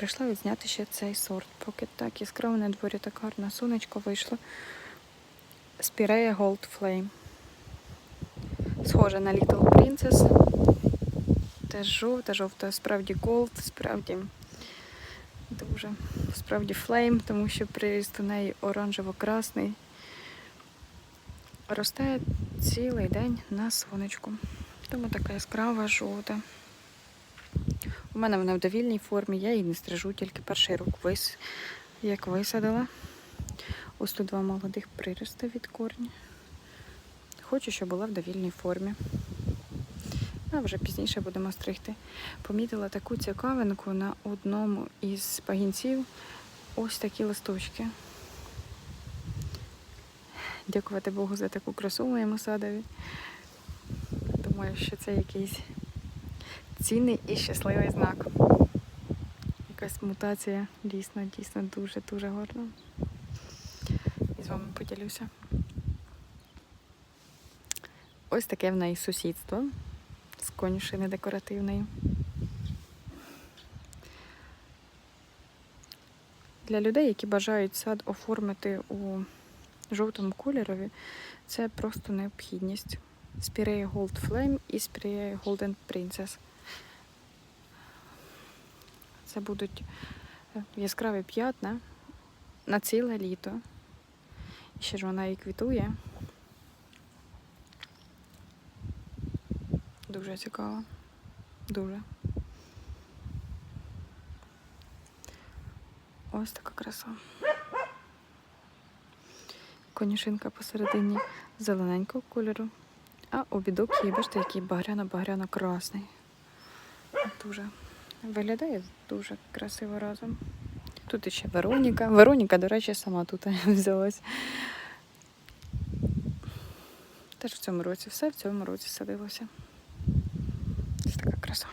прийшла відзняти ще цей сорт. Поки так яскраво на дворі так гарно сонечко вийшло. Spirea Gold Flame. Схоже на Little Princess. Теж жовта, жовта, справді голд, справді дуже справді флейм, тому що приріст у неї оранжево-красний. Росте цілий день на сонечку. Тому така яскрава жовта. У мене вона в довільній формі, я її не стрижу, тільки перший рук вис, як висадила. Ось тут два молодих прирости від корня. Хочу, щоб була в довільній формі. А вже пізніше будемо стригти. Помітила таку цікавинку на одному із пагінців. Ось такі листочки. Дякувати Богу за таку красу моєму садові. Думаю, що це якийсь цінний і щасливий знак. Якась мутація дійсно, дійсно дуже-дуже гарна. І з вами поділюся. Ось таке в неї сусідство з конюшини декоративної. Для людей, які бажають сад оформити у жовтому кольорові, це просто необхідність. Spirea Gold Flame і Spirea Golden Princess. Це будуть е, яскраві п'ятна на ціле літо. І ще ж вона і квітує. Дуже цікаво. Дуже. Ось така краса. Конюшинка посередині зелененького кольору, а обідок її, бачите, який багряно-багряно-красний. Дуже виглядає дуже красиво разом. Тут іще Вероніка. Вероніка, до речі, сама тут взялась. Теж в цьому році все в цьому році садилося. Це така краса.